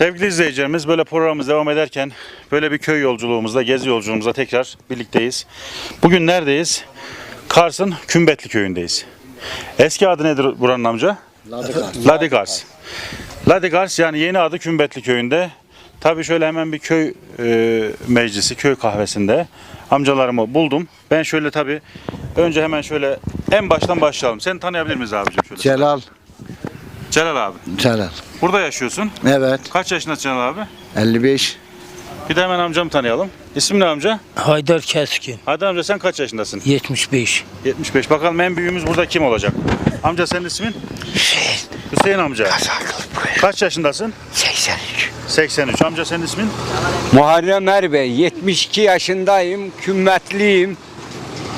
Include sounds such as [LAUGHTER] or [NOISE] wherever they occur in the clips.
Sevgili izleyicilerimiz böyle programımız devam ederken böyle bir köy yolculuğumuzda, gezi yolculuğumuzda tekrar birlikteyiz. Bugün neredeyiz? Kars'ın Kümbetli köyündeyiz. Eski adı nedir buranın amca? Ladigars. Ladigars yani yeni adı Kümbetli köyünde. Tabii şöyle hemen bir köy e, meclisi, köy kahvesinde amcalarımı buldum. Ben şöyle tabii önce hemen şöyle en baştan başlayalım. Seni tanıyabilir miyiz abicim şöyle? Celal. Celal abi. Celal. Burada yaşıyorsun. Evet. Kaç yaşındasın Celal abi? 55. Bir de hemen amcamı tanıyalım. İsim ne amca? Haydar Keskin. Hadi amca sen kaç yaşındasın? 75. 75. Bakalım en büyüğümüz burada kim olacak? Amca senin ismin? Hüseyin. Hüseyin amca. Kaç yaşındasın? 83. 83. Amca senin ismin? Muharrem Erbey, 72 yaşındayım, kümmetliyim,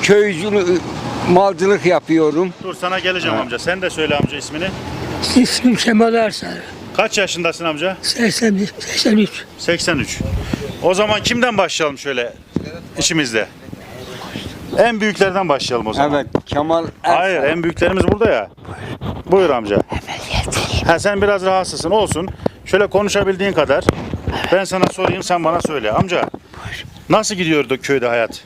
köycülük, malcılık yapıyorum. Dur sana geleceğim amca. Sen de söyle amca ismini. İsmim Kemal Arslan. Kaç yaşındasın amca? 81, 83. 83. O zaman kimden başlayalım şöyle işimizde? En büyüklerden başlayalım o zaman. Evet, Kemal Erslan. Hayır en büyüklerimiz burada ya. Buyur amca. Ha, sen biraz rahatsızsın olsun. Şöyle konuşabildiğin kadar. Ben sana sorayım sen bana söyle. Amca nasıl gidiyordu köyde hayat?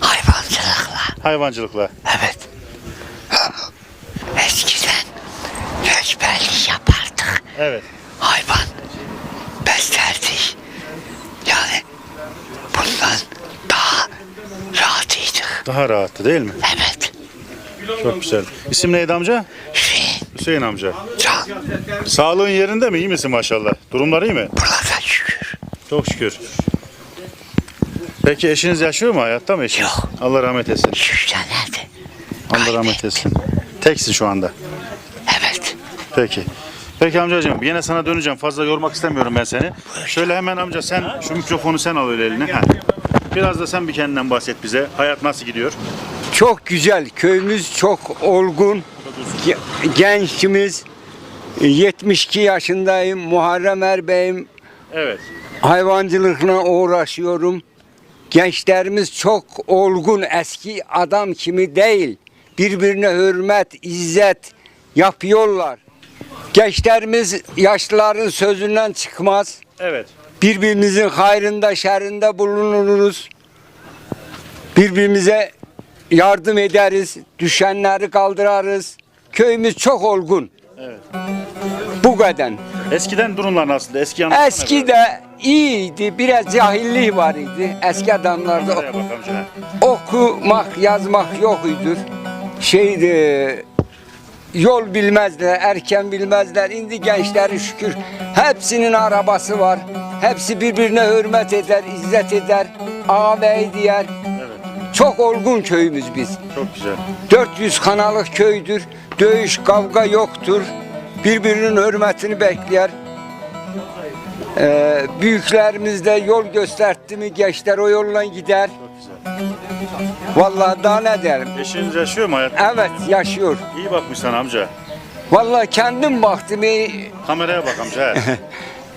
Hayvancılıkla. Hayvancılıkla. Evet. Evet. Hayvan beslerdik. Yani bundan daha rahatıydık. Daha rahattı değil mi? Evet. Çok güzel. İsim neydi amca? Hüseyin. Hüseyin amca. Can. Sağlığın yerinde mi? İyi misin maşallah? Durumlar iyi mi? Burada şükür. Çok şükür. Peki eşiniz yaşıyor mu? Hayatta mı eşiniz? Yok. Allah rahmet etsin. Üç tanedir. Allah rahmet etsin. Teksin şu anda. Evet. Peki. Peki amcacığım yine sana döneceğim. Fazla yormak istemiyorum ben seni. Şöyle hemen amca sen şu mikrofonu sen al öyle eline. Biraz da sen bir kendinden bahset bize. Hayat nasıl gidiyor? Çok güzel, köyümüz çok olgun, Ge- gençimiz. 72 yaşındayım, Muharrem Erbey'im, Evet. hayvancılıkla uğraşıyorum. Gençlerimiz çok olgun, eski adam kimi değil. Birbirine hürmet, izzet yapıyorlar. Gençlerimiz yaşlıların sözünden çıkmaz. Evet. Birbirimizin hayrında, şerrinde bulunuruz. Birbirimize yardım ederiz, düşenleri kaldırırız. Köyümüz çok olgun. Evet. Bu kadar. Eskiden durumlar nasıldı? Eski Eski de iyiydi, biraz cahillik var idi. Eski adamlarda okumak, yazmak yok idi. Şeydi, yol bilmezler, erken bilmezler. Şimdi gençleri şükür hepsinin arabası var. Hepsi birbirine hürmet eder, izzet eder, ağabey diyer. Evet. Çok olgun köyümüz biz. Çok güzel. 400 kanalık köydür. Dövüş, kavga yoktur. Birbirinin hürmetini bekler. Ee, büyüklerimiz de yol gösterdi mi gençler o yolla gider. Çok güzel. Vallahi daha ne derim. Eşiniz yaşıyor mu hayatta? Evet yaşıyor. İyi bakmış sana amca. Vallahi kendim baktım. e, Kameraya bak amca. he.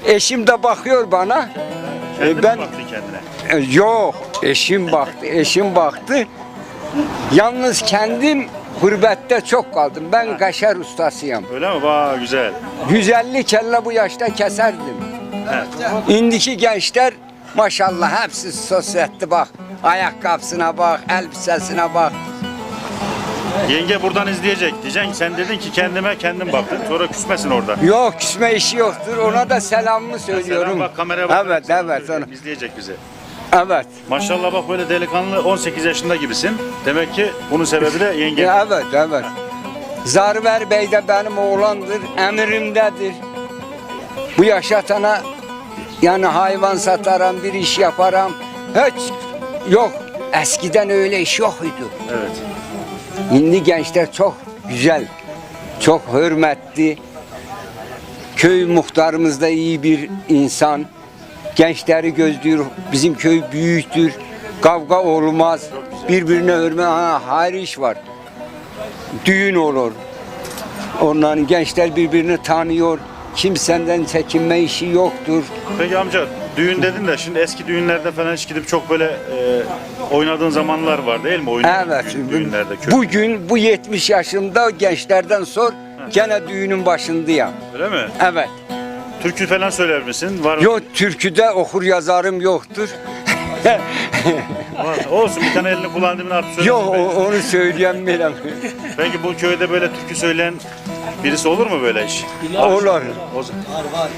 [LAUGHS] Eşim de bakıyor bana. Kendin E, ben mi baktın kendine? E, yok eşim baktı. Eşim baktı. Yalnız kendim gurbette çok kaldım. Ben kaşar ustasıyım. Öyle mi? Vay güzel. 150 kelle bu yaşta keserdim. İndiki gençler maşallah hepsi sosyetti bak. Ayakkabısına bak, elbisesine bak. Yenge buradan izleyecek. Diyeceksin sen dedin ki kendime kendim baktın. Sonra küsmesin orada. Yok küsme işi yoktur. Ona da selamımı söylüyorum. Selam bak kameraya bak. Evet, evet. Ona. İzleyecek bizi. Evet. Maşallah bak böyle delikanlı 18 yaşında gibisin. Demek ki bunun sebebi de [LAUGHS] yenge. Evet, evet. Zarver Bey de benim oğlandır, emrimdedir. Bu yaşatana yani hayvan satarım, bir iş yaparım. Hiç yok. Eskiden öyle iş yok idi. Evet. Şimdi gençler çok güzel, çok hürmetli. Köy muhtarımız da iyi bir insan. Gençleri gözlüyor. Bizim köy büyüktür. Kavga olmaz. Birbirine hürmet. Ha, hayır iş var. Düğün olur. Onların gençler birbirini tanıyor. Kimsenden çekinme işi yoktur. Peki amca düğün dedin de şimdi eski düğünlerde falan hiç gidip çok böyle e, oynadığın zamanlar var değil mi? Oynadığın Evet. düğün- düğünlerde. köy. Bugün bu 70 yaşımda gençlerden sor gene düğünün başındayım. Öyle mi? Evet. türkü falan söyler misin? Var? Yok türküde okur yazarım yoktur. Var. Olsun bir tane elini atıp söyle. Yok o- onu söyleyemem. Peki bu köyde böyle türkü söyleyen birisi olur mu böyle iş? Olur. O zaman-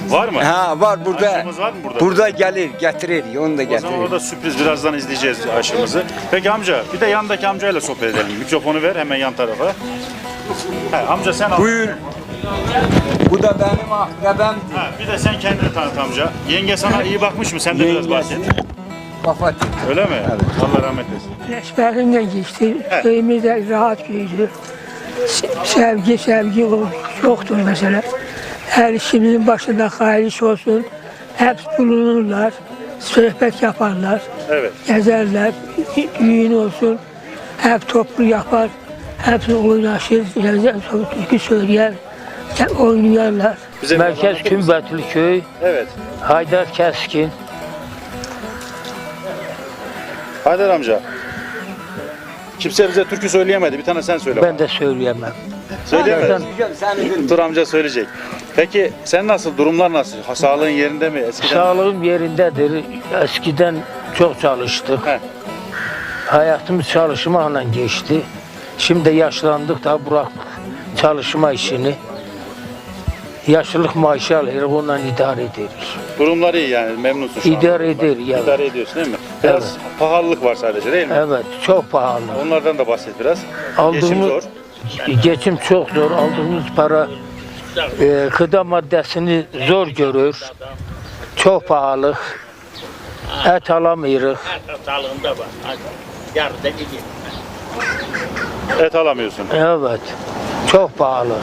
Var mı? Ha var burada. Aşçımız var mı burada? Burada gelir getirir onu da O zaman o getirir. da sürpriz. Birazdan izleyeceğiz aşımızı. Peki amca bir de yandaki amcayla sohbet edelim. Mikrofonu ver hemen yan tarafa. He, amca sen al. Buyur. Bu da benim. Ha, bir de sen kendini tanıt amca. Yenge sana iyi bakmış mı? Sen de biraz bahset. Kapat. Öyle mi? Allah rahmet eylesin. Resmenimle geçti. Köyümüz de rahat. Se- Sevgi sevgi o- yoktur mesela. Her işimizin başında hayırlısı olsun. Hep bulunurlar. Sohbet yaparlar. Evet. Gezerler. Düğün olsun. Hep toplu yapar. Hepsi oynaşır. gezer, Türkü söyler. Oynarlar. Bize Merkez? Kümbetli köy, Evet. Haydar Keskin. Haydar amca. Kimse bize türkü söyleyemedi. Bir tane sen söyle. Ben de söyleyemem. Söyleyemedin. Ben- Dur amca söyleyecek. Peki sen nasıl? Durumlar nasıl? Ha, sağlığın yerinde mi? Eskiden Sağlığım yerindedir. Eskiden çok çalıştık. He. Hayatımız çalışmakla geçti. Şimdi yaşlandık da bıraktık çalışma işini. Yaşlılık maaşı alıyoruz, ondan idare ederiz. durumlar iyi yani memnunsun şu an. İdare eder ya. İdare ediyorsun değil mi? Biraz Evet. pahalılık var sadece değil mi? Evet, çok pahalı. Onlardan da bahset biraz. Aldığımız, Geçim zor. Geçim çok zor. Aldığımız para e, gıda maddesini zor görür. Çok pahalı. Et alamıyoruz. Et alamıyorsun. Evet. Çok pahalı.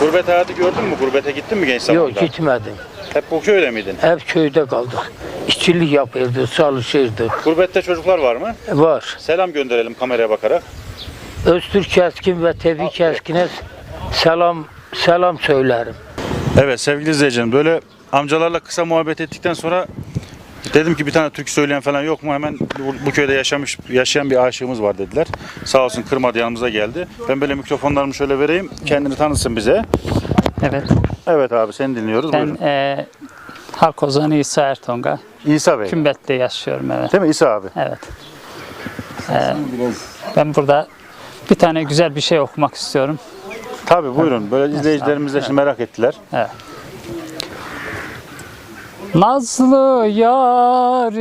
Gurbet hayatı gördün mü? Gurbete gittin mi genç zamanda? Yok gitmedim. Hep bu köyde miydin? Hep köyde kaldık. İşçilik yapıyorduk, çalışırdık. Gurbette çocuklar var mı? Var. Selam gönderelim kameraya bakarak. Öztürk Keskin ve Tevfik Keskin'e selam selam söylerim. Evet sevgili izleyicilerim böyle amcalarla kısa muhabbet ettikten sonra dedim ki bir tane türkü söyleyen falan yok mu? Hemen bu, bu köyde yaşamış yaşayan bir aşığımız var dediler. Sağ olsun kırmadı yanımıza geldi. Ben böyle mikrofonlarımı şöyle vereyim. Kendini tanısın bize. Evet, Evet abi seni dinliyoruz. ben Buyurun. e, Halk Ozanı İsa Ertonga. İsa Bey. Kümbet'te yaşıyorum evet. Değil mi İsa abi? Evet. E, ben burada bir tane güzel bir şey okumak istiyorum. Tabii buyurun. Böyle izleyicilerimiz de şimdi merak ettiler. Nazlı yarim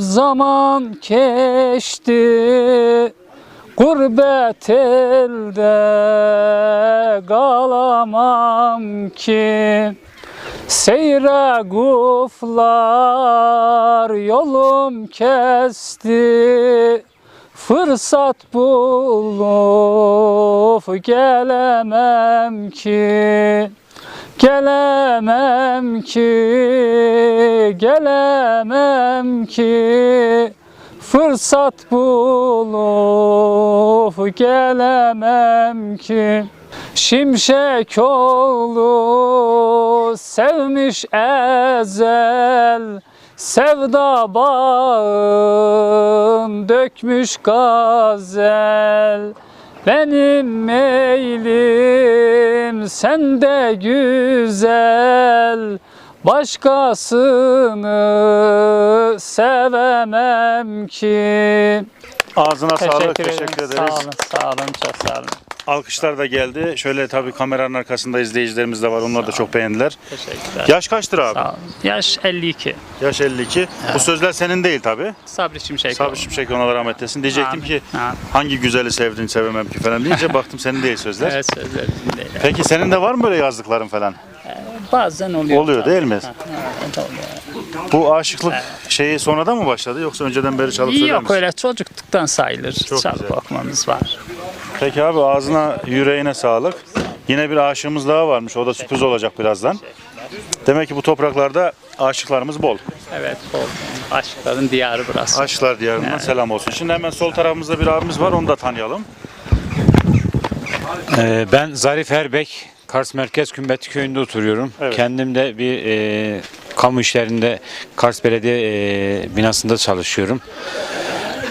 zaman geçti Gurbet elde kalamam ki Seyre guflar yolum kesti Fırsat bulup gelemem ki Gelemem ki, gelemem ki Fırsat bulup gelemem ki Şimşek oğlu sevmiş ezel Sevda bağın dökmüş gazel benim meylim sende güzel Başkasını sevemem ki Ağzına sağlık. Teşekkür ederim. Teşekkür Sağ ederiz. olun, sağ olun, çok sağ olun. Alkışlar da geldi. Şöyle tabii kameranın arkasında izleyicilerimiz de var. Onlar da çok beğendiler. Teşekkürler. Yaş kaçtır abi? Sağ olun. Yaş 52. Yaş 52. Bu sözler senin değil tabii. Sabri Şimşek. Sabri Şimşek ona rahmet eylesin. Diyecektim Amin. ki Amin. hangi güzeli sevdin sevemem ki falan deyince [LAUGHS] baktım senin değil sözler. Evet sözler bizim değil. Peki senin de var mı böyle yazdıkların falan? Bazen oluyor. Oluyor tabii. değil mi? Ha, evet, oluyor. Bu aşıklık şeyi sonradan mı başladı yoksa önceden beri çalıp söyler Yok misin? öyle çocukluktan sayılır. Çok Çalıp güzel. okumamız var. Peki abi ağzına yüreğine sağlık. Yine bir aşığımız daha varmış. O da sürpriz olacak birazdan. Demek ki bu topraklarda aşıklarımız bol. Evet, bol. Aşkların diyarı burası. Aşıklar diyarından selam olsun. Şimdi hemen sol tarafımızda bir abimiz var. Onu da tanıyalım. Ee, Ben Zarif Erbek, Kars Merkez Kümbetli Köyü'nde oturuyorum. Evet. Kendim de bir e, kamu işlerinde Kars Belediye e, binasında çalışıyorum.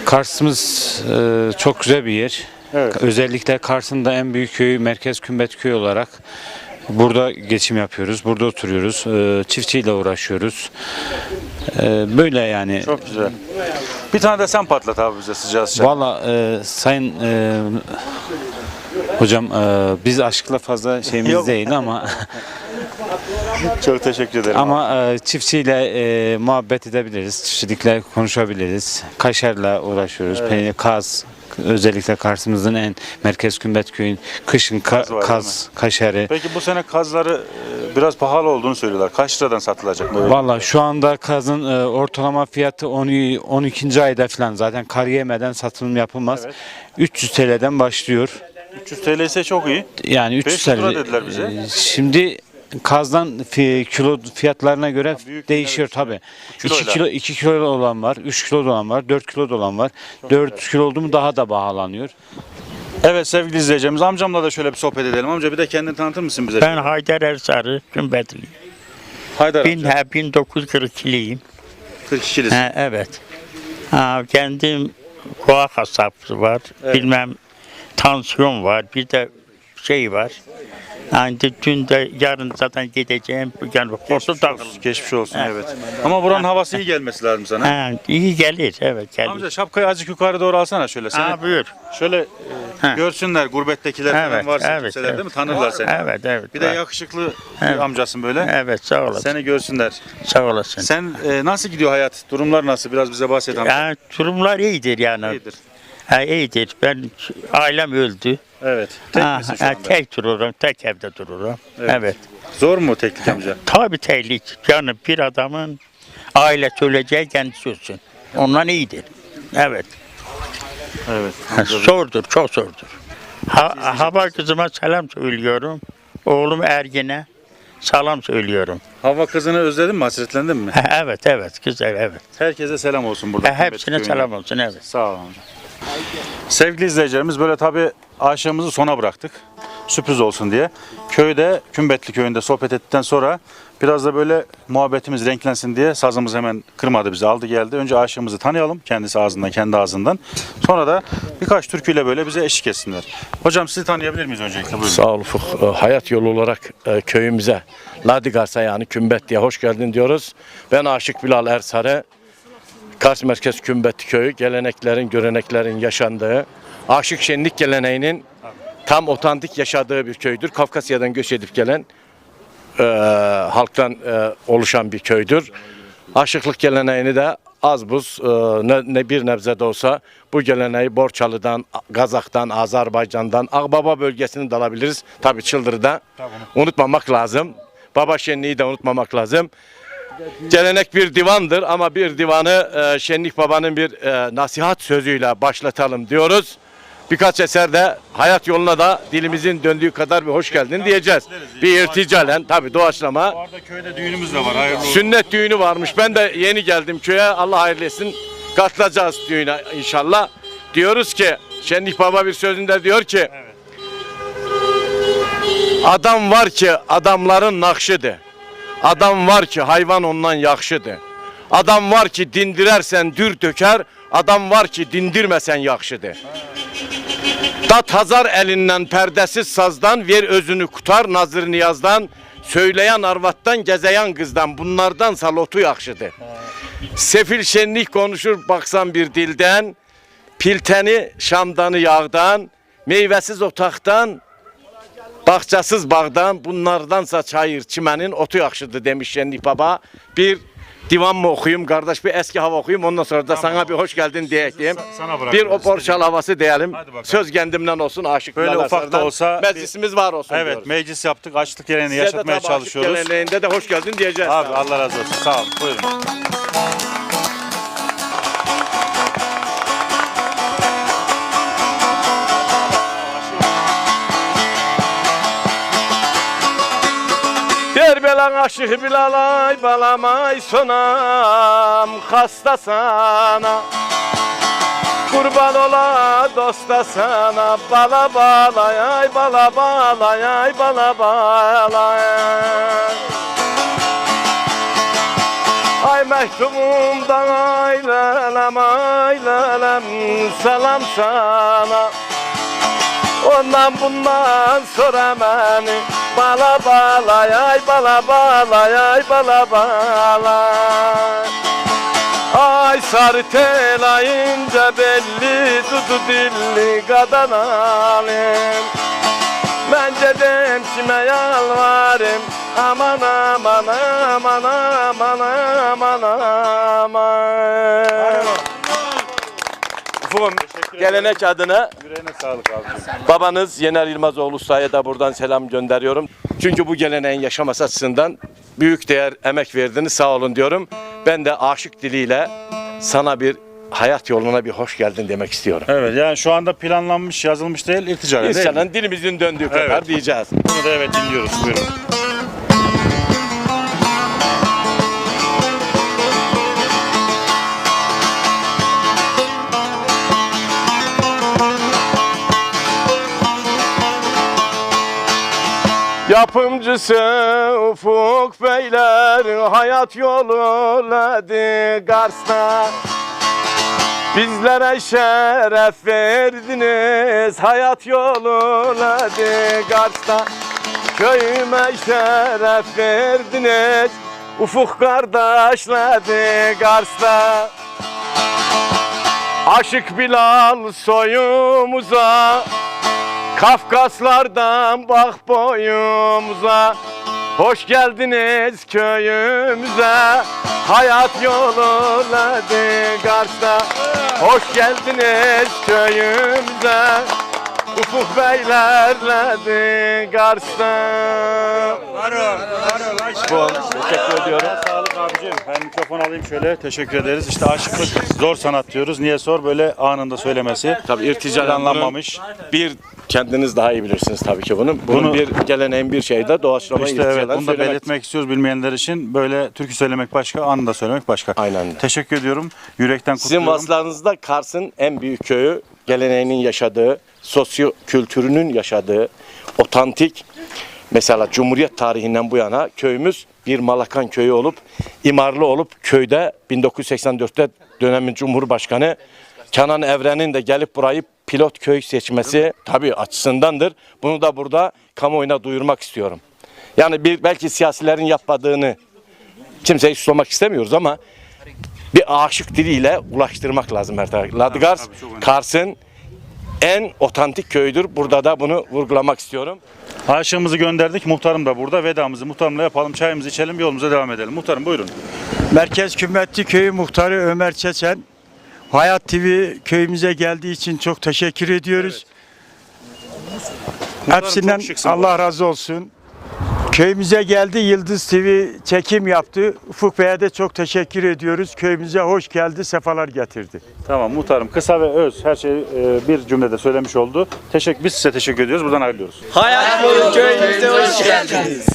Kars'ımız e, çok güzel bir yer. Evet. Özellikle Kars'ın da en büyük köyü Merkez Kümbetli Köyü olarak Burada geçim yapıyoruz. Burada oturuyoruz. Ee, çiftçiyle uğraşıyoruz. Ee, böyle yani. Çok güzel. Bir tane de sen patlat abi bize sıcağı sıcak. Valla e, sayın e, hocam e, biz aşkla fazla şeyimiz değil ama [LAUGHS] Çok teşekkür ederim. ama e, çiftçiyle e, muhabbet edebiliriz. Çiftçilikle konuşabiliriz. Kaşarla uğraşıyoruz. Peynir, kaz özellikle Kars'ımızın en merkez kümbet köyün kışın ka- Kaz var, kaz, kaşarı. Peki bu sene kazları e, biraz pahalı olduğunu söylüyorlar. Kaç liradan satılacak? Böyle? Valla şu anda kazın e, ortalama fiyatı 10, 12. ayda falan zaten kar yemeden satılım yapılmaz. Evet. 300 TL'den başlıyor. 300 TL ise çok iyi. Yani 300 500 lira TL. dediler bize. E, Şimdi kazdan kilo fiyatlarına göre büyük değişiyor tabi. Kiloyla. 2 kilo 2 kilo olan var, 3 kilo olan var, 4 kilo olan var. 4 kilo oldu mu daha da pahalanıyor. Evet sevgili izleyeceğimiz amcamla da şöyle bir sohbet edelim. Amca bir de kendini tanıtır mısın bize? Ben Haydar Ersarı, Kümbetli. Haydar Bin, amca. ha, 1942'liyim. 42'lisin. Ha, evet. Ha, kendim kulak hastalığı var. Bilmem tansiyon var. Bir de şey var. Yani dün de yarın zaten gideceğim. Yani korku takılım. Geçmiş olsun evet. Ama buranın havası iyi gelmesi lazım sana. Ha, iyi gelir. Evet gelir. Amca şapkayı azıcık yukarı doğru alsana şöyle. Seni Ha, buyur. şöyle e, Ha. görsünler gurbettekiler falan Evet, varsa evet, kimseler evet. değil mi? Tanırlar seni. Evet, evet. Bir de var. yakışıklı bir Evet. amcasın böyle. Evet, sağ olasın. Seni görsünler. Sağ olasın. Sen e, nasıl gidiyor hayat? Durumlar nasıl? Biraz bize bahset amca. Yani durumlar iyidir yani. İyidir. Ha, iyidir. Ben ailem öldü. Evet. Tek Ha, misin şu ha, anda? tek dururum, tek evde dururum. Evet. Evet. Zor mu teklik amca? Tabii tehlik. Yani bir adamın ailesi öleceği kendisi ölsün. Ondan iyidir. Evet. Evet. Ha, zordur, çok zordur. Ha, hava kızıma selam söylüyorum. Oğlum Ergin'e selam söylüyorum. Hava kızını özledin mi? Hasretlendin mi? Ha, evet, evet, güzel, evet. Herkese selam olsun burada. Ha, hepsine Kıymet köyüne. selam olsun, evet. Sağ olun amca. Sevgili izleyicilerimiz böyle tabi aşığımızı sona bıraktık. Sürpriz olsun diye. Köyde, Kümbetli köyünde sohbet ettikten sonra biraz da böyle muhabbetimiz renklensin diye sazımız hemen kırmadı bizi aldı geldi. Önce aşığımızı tanıyalım kendisi ağzından kendi ağzından. Sonra da birkaç türküyle böyle bize eşlik etsinler. Hocam sizi tanıyabilir miyiz öncelikle? Buyurun. Sağ ol Ufuk. Ee, Hayat yolu olarak e, köyümüze Ladigarsa yani Kümbet diye hoş geldin diyoruz. Ben Aşık Bilal Ersarı. Kars Merkez Kümbet Köyü geleneklerin, göreneklerin yaşandığı, aşık şenlik geleneğinin tam otantik yaşadığı bir köydür. Kafkasya'dan göç edip gelen e, halktan e, oluşan bir köydür. Aşıklık geleneğini de az buz e, ne, ne bir nebze de olsa bu geleneği Borçalı'dan, Gazak'tan, Azerbaycan'dan, Akbaba bölgesini de alabiliriz. Tabii Çıldır'da unutmamak lazım. Baba Şenliği de unutmamak lazım. Gelenek bir divandır ama bir divanı e, Şenlik Baba'nın bir e, nasihat sözüyle başlatalım diyoruz. Birkaç eserde hayat yoluna da dilimizin döndüğü kadar bir hoş geldin diyeceğiz. Bir irticalen tabii doğaçlama. Bu arada köyde düğünümüz de var. Hayırlı olsun. Sünnet düğünü varmış. Ben de yeni geldim köye. Allah hayırlı etsin. Katılacağız düğüne inşallah. Diyoruz ki Şenlik Baba bir sözünde diyor ki Adam var ki adamların nakşıdı. Adam var ki hayvan ondan yakşıdı. Adam var ki dindirersen dür döker. Adam var ki dindirmesen yakşıdı. Dat hazar elinden perdesiz sazdan ver özünü kutar nazır niyazdan söyleyen arvattan gezeyen kızdan bunlardan salotu yakşıdı. Sefil şenlik konuşur baksan bir dilden pilteni şamdanı yağdan meyvesiz otaqdan Bahçesiz bağdan bunlardansa çayır çimenin otu yakşıdı demiş Şenlik Baba. Bir divan mı okuyayım kardeş bir eski hava okuyayım ondan sonra da sana bir hoş geldin diyeyim. sana bırakıyoruz. Bir o Porçal havası diyelim. Söz kendimden olsun aşık Böyle ufak da olsa meclisimiz var olsun Evet diyoruz. meclis yaptık. Açlık geleneğini Size de yaşatmaya aşık çalışıyoruz. geleneğinde de hoş geldin diyeceğiz. Abi Allah razı olsun. Sağ olun. Buyurun. Belan aşık Bilalay balamay sonam hasta sana. Kurban ola dosta sana bala balay ay bala balay ay bala balay. Ay mektubumdan aylelem aylelem selam sana. Ondan bundan sonra beni Bala bala yay bala bala yay bala bala. Ay sarı tel ayınca belli dudu dilli kadan alim. Menceden kime yalvarım aman aman aman aman aman aman Ufuk'um gelenek adına Yüreğine sağlık abicim. babanız Yener Yılmazoğlu Usta'ya da buradan selam gönderiyorum. Çünkü bu geleneğin yaşaması açısından büyük değer emek verdiniz sağ olun diyorum. Ben de aşık diliyle sana bir hayat yoluna bir hoş geldin demek istiyorum. Evet yani şu anda planlanmış yazılmış değil irtica değil mi? İnsanın dilimizin döndüğü kadar Evet. diyeceğiz. Bunu da evet dinliyoruz buyurun. Yapımcısı Ufuk Beyler hayat yolu ledi Kars'ta Bizlere şeref verdiniz hayat yolu ledi Kars'ta Köyüme şeref verdiniz Ufuk kardeşledi Kars'ta Aşık Bilal soyumuza Kafkaslardan bak boyumuza. Hoş geldiniz köyümüze. Hayat yolu ledi Kars'ta Hoş geldiniz köyümüze. Ufuk beylerledi Kars'ta Bu teşekkür ediyorum. Sağlık abicim. Ben mikrofon alayım şöyle. Teşekkür ederiz. İşte aşıklık zor sanat diyoruz. Niye sor? Böyle anında söylemesi. Tabii irtica Planlanmamış. Bir kendiniz daha iyi bilirsiniz tabii ki bunu. Bunun Bunu- bir geleneğin bir şeyi de doğaçlama İşte evet bunu da belirtmek istiyoruz bilmeyenler için. Böyle türkü söylemek başka, anında söylemek başka. Aynen. Teşekkür ediyorum. Yürekten Sizin kutluyorum. vasıflarınızda Kars'ın en büyük köyü, geleneğinin yaşadığı, sosyo kültürünün yaşadığı, otantik, mesela Cumhuriyet tarihinden bu yana köyümüz bir Malakan köyü olup, imarlı olup köyde 1984'te dönemin Cumhurbaşkanı Kenan Evren'in de gelip burayı pilot köy seçmesi tabii açısındandır. Bunu da burada kamuoyuna duyurmak istiyorum. Yani bir belki siyasilerin yapmadığını kimseyi suçlamak istemiyoruz ama bir aşık diliyle ulaştırmak lazım her tarafa. Ladgars. Kars'ın en otantik köyüdür. Burada da bunu vurgulamak istiyorum. Aşığımızı gönderdik. Muhtarım da burada. Vedamızı muhtarımla yapalım. Çayımızı içelim. Yolumuza devam edelim. Muhtarım buyurun. Merkez Kümmetli Köyü Muhtarı Ömer Çeçen. Hayat TV köyümüze geldiği için çok teşekkür ediyoruz. Muhtarım, Hepsinden Allah razı olsun. Köyümüze geldi Yıldız TV çekim yaptı. Ufuk Bey'e de çok teşekkür ediyoruz. Köyümüze hoş geldi, sefalar getirdi. Tamam muhtarım. Kısa ve öz her şeyi e, bir cümlede söylemiş oldu. Teşekkür, biz size teşekkür ediyoruz. Buradan ayrılıyoruz. Hayat boyu köyümüze hoş geldiniz.